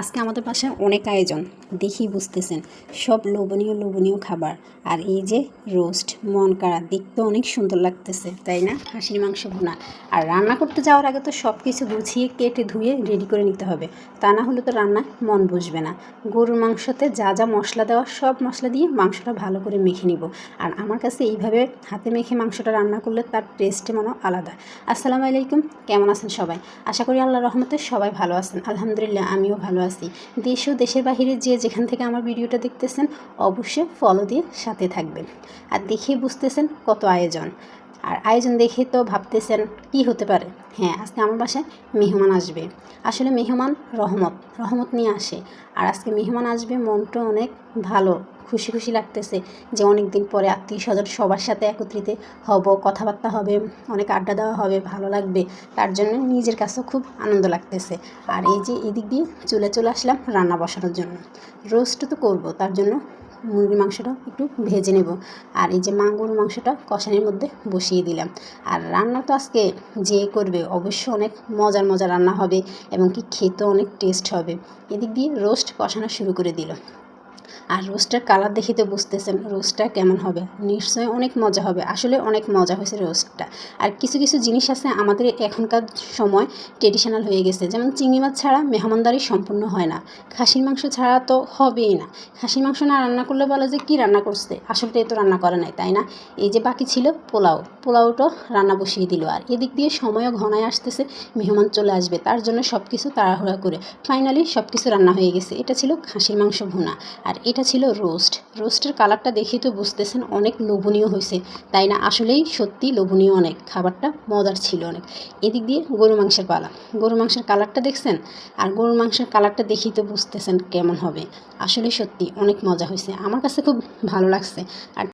আজকে আমাদের বাসায় অনেক আয়োজন, দেখি বুঝতেছেন। সব লোভনীয় লোভনীয় খাবার। আর এই যে রোস্ট মন কাড়া দেখতে অনেক সুন্দর লাগতেছে, তাই না? হাঁসির মাংস ভুনা। আর রান্না করতে যাওয়ার আগে তো সব কিছু গুছিয়ে, কেটে, ধুয়ে রেডি করে নিতে হবে। তা না হলে তো রান্নায় মন বসবে না। গরুর মাংসতে যা যা মশলা দেওয়া, সব মশলা দিয়ে মাংসটা ভালো করে মেখে নিব। আর আমার কাছে এইভাবে হাতে মেখে মাংসটা রান্না করলে তার টেস্টে মনে আলাদা। আসসালামু আলাইকুম, কেমন আছেন সবাই? আশা করি আল্লাহ রহমতে সবাই ভালো আছেন। আলহামদুলিল্লাহ, আমিও ভালো আছি। দেশ ও দেশের বাহিরে যে যেখান থেকে আমার ভিডিওটা দেখতেছেন, অবশ্যই ফলো দিয়ে সাথে থাকবেন। আর দেখে বুঝতেছেন কত আয়োজন। আর আয়োজন দেখে তো ভাবতেছেন কি হতে পারে? হ্যাঁ আজকে আমার বাসায় মেহমান আসবে। আসলে মেহমান রহমত রহমত নিয়ে আসে। আর আজকে মেহমান আসবে মনটা অনেক ভালো, খুশি খুশি লাগতেছে যে অনেক দিন পরে আত্মীয় স্বজন সবার সাথে একত্রিত হব, কথাবার্তা হবে, অনেক আড্ডা দেওয়া হবে, ভালো লাগবে। তার জন্য নিজের কাছেও খুব আনন্দ লাগতেছে। আর এই যে এদিক দিয়ে চলে চলে আসলাম রান্না বসানোর জন্য। রোস্ট তো করব, তার জন্য মুরগির মাংসটা একটু ভেজে নেব। আর এই যে মা গরুর মাংসটা কষানির মধ্যে বসিয়ে দিলাম। আর রান্না তো আজকে যে করবে, অবশ্যই অনেক মজার মজার রান্না হবে এবং কি খেতে অনেক টেস্ট হবে। এদিক দিয়ে রোস্ট কষানো শুরু করে দিল। আর রোস্টের কালার দেখে তো বুঝতেছেন রোস্টটা কেমন হবে। নিশ্চয়ই অনেক মজা হবে। আসলে অনেক মজা হয়েছে রোস্টটা। আর কিছু কিছু জিনিস আছে আমাদের এখনকার সময় ট্রেডিশনাল হয়ে গেছে। যেমন চিংড়ি মাছ ছাড়া মেহমানদারি সম্পূর্ণ হয় না। খাসির মাংস ছাড়া তো হবেই না। খাসির মাংস না রান্না করলে বলে যে, কী রান্না করছে? আসলে এ তো রান্না করে নাই, তাই না? এই যে বাকি ছিল পোলাও। পোলাওটা রান্না বসিয়ে দিল। আর এদিক দিয়ে সময়ও ঘনায় আসতেছে, মেহমান চলে আসবে। তার জন্য সব কিছু তাড়াহুড়া করে। ফাইনালি সব কিছু রান্না হয়ে গেছে। এটা ছিল খাসির মাংস ভুনা। আর এটা ছিল রোস্ট। রোস্টের কালারটা দেখে তো বুঝতেছেন অনেক লোভনীয় হয়েছে। তাই না? আসলেই সত্যি লোভনীয় অনেক। খাবারটা মজার ছিল অনেক। এদিক দিয়ে গরু মাংসের পালা। গরু মাংসের কালারটা দেখছেন? আর গরু মাংসের কালারটা দেখেই তো বুঝতেছেন কেমন হবে। আসলে সত্যি অনেক মজা হয়েছে। আমার কাছে খুব ভালো লাগছে। আর